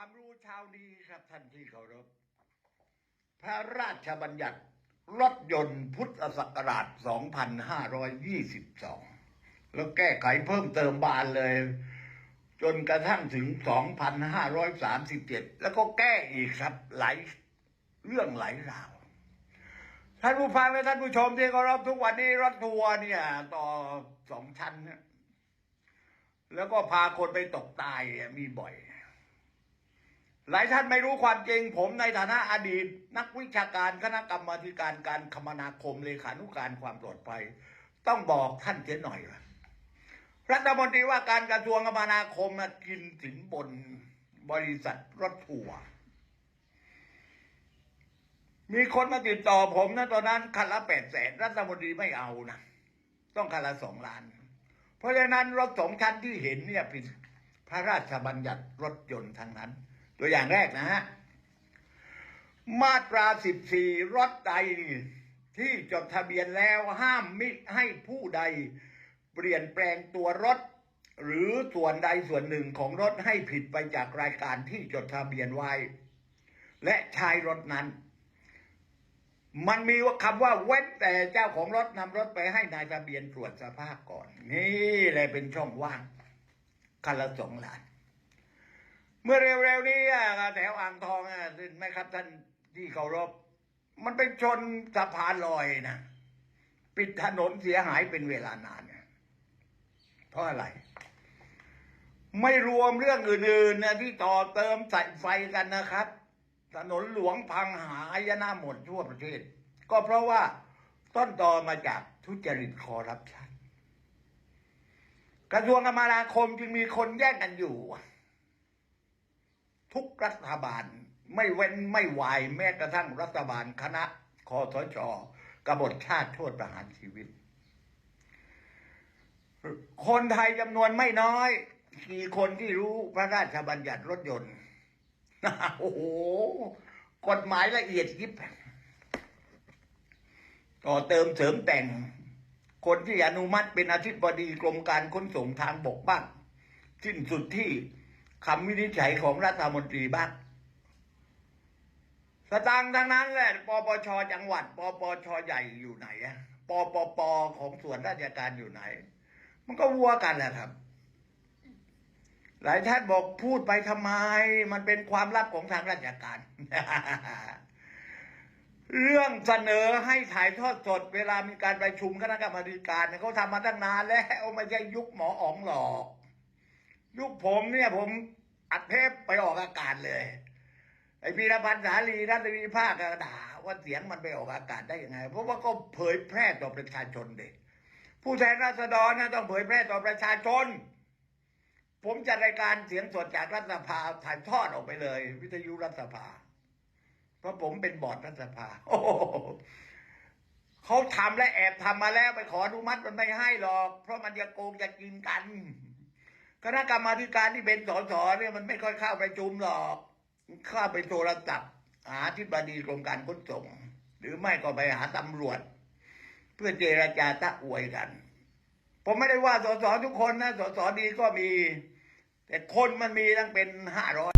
ความรู้เช้านี้ครับท่านที่เคารพ พระราชบัญญัติรถยนต์พุทธศักราช 2522 แล้วแก้ไขเพิ่มเติมบานเลย จนกระทั่งถึง 2537 แล้วก็แก้อีกครับหลายเรื่องหลายราว ท่านผู้ฟังและท่านผู้ชมที่เคารพทุกวันนี้รถทัวร์เนี่ย ต่อสองชั้นเนี่ยแล้วก็พาคนไปตกตายเนี่ยมีบ่อย หลายท่านไม่รู้ความจริง ผมในฐานะอดีต นักวิชาการคณะกรรมาการการคมนาคมเลขานุการความปลอดภัย ต้องบอกท่านเสียหน่อยว่ารัฐมนตรีว่าการกระทรวงคมนาคมกินสินบนบริษัทรถทัวร์มีคนมาติดต่อผมนะตอนนั้นคันละแปดแสนรัฐมนตรีไม่เอานะต้องคันละสองล้าน เพราะฉะนั้นรถสองชั้นที่เห็นเนี่ยผิดพระราชบัญญัติรถยนต์ทั้งนั้น ตัวอย่างแรกนะฮะ มาตราสิบสี่รถใดที่จดทะเบียนแล้วห้ามมิให้ผู้ใด เปลี่ยนแปลงตัวรถ หรือส่วนใดส่วนหนึ่งของรถให้ผิดไปจากรายการที่จดทะเบียนไว้ และใช้รถนั้น มันมีว่าคำว่าเว้นแต่เจ้าของรถนำรถไปให้นายทะเบียนตรวจสภาพก่อน นี่เลยเป็นช่องว่างคันละสองล้าน มื่อเร็วๆนี้อะแถวอ่างทองอะนไหมครับท่านที่เคารพ มันไปชนสะพานลอยนะปิดถนนเสียหายเป็นเวลานานเนี่ยเพราะอะไร ไม่รวมเรื่องอื่นๆนะที่ต่อเติมใส่ไฟกันนะครับ ถนนหลวงพังหายนะหมดทั่วประเทศ ก็เพราะว่าต้นตอมาจากทุจริตคอร์รัปชันกระทรวงคมนาคมจึงมีคนแย่งกันอยู่ ทุกรัฐบาลไม่เว้นไม่วายแม้กระทั่งรัฐบาลคณะคอสชกบฏชาติโทษประหารชีวิต คนไทยจำนวนไม่น้อยกี่คนที่รู้พระราชบัญญัติรถยนต์ โอ้โห กฎหมายละเอียดยิบ ต่อเติมเสริมแต่ง คนที่อนุมัติเป็นอธิบดีกรมการขนส่งทางบกบ้างสิ้นสุดที่ คำวินิจฉัยของรัฐมนตรีบ้างสตางค์ทั้งนั้นแหละปปชจังหวัดปปชใหญ่อยู่ไหนปปปของส่วนราชการอยู่ไหน มันก็วัวกันแหละครับ หลายท่านบอกพูดไปทำไม มันเป็นความลับของทางราชการ เรื่องเสนอให้ถ่ายทอดสด เวลามีการประชุมคณะกรรมาธิการเนี่ยเขาทำมาตั้งนานแล้วไม่ใช่ยุคหมออ๋องหรอก ยุคผมเนี่ยผมอัดเทปไปออกอากาศเลย ไอ้พีรพันธ์สาลีรัตนวิภาคก็ด่าว่าเสียงมันไปออกอากาศได้ยังไง เพราะว่าก็เผยแพร่ต่อประชาชนเด็กผู้แทนราษฎรนะต้องเผยแพร่ต่อประชาชน ผมจัดรายการเสียงสดจากรัฐสภาถ่ายทอดออกไปเลย วิทยุรัฐสภา เพราะผมเป็นบอร์ดรัฐสภาโอ้โหเขาทำและแอบทำมาแล้วไปขออนุมัติมันไม่ให้หรอก เพราะมันจะโกงจะกินกัน คณะกรรมาธิการที่เป็นสสเนี่ยมันไม่ค่อยเข้าประชุมหรอก เข้าไปโทรศัพท์หาที่บดีกรมการขนส่ง หรือไม่ก็ไปหาตำรวจ เพื่อเจรจาตะอวยกัน ผมไม่ได้ว่าสสทุกคนนะสสดีก็มี แต่คนมันมีตั้งเป็นห้าร้อย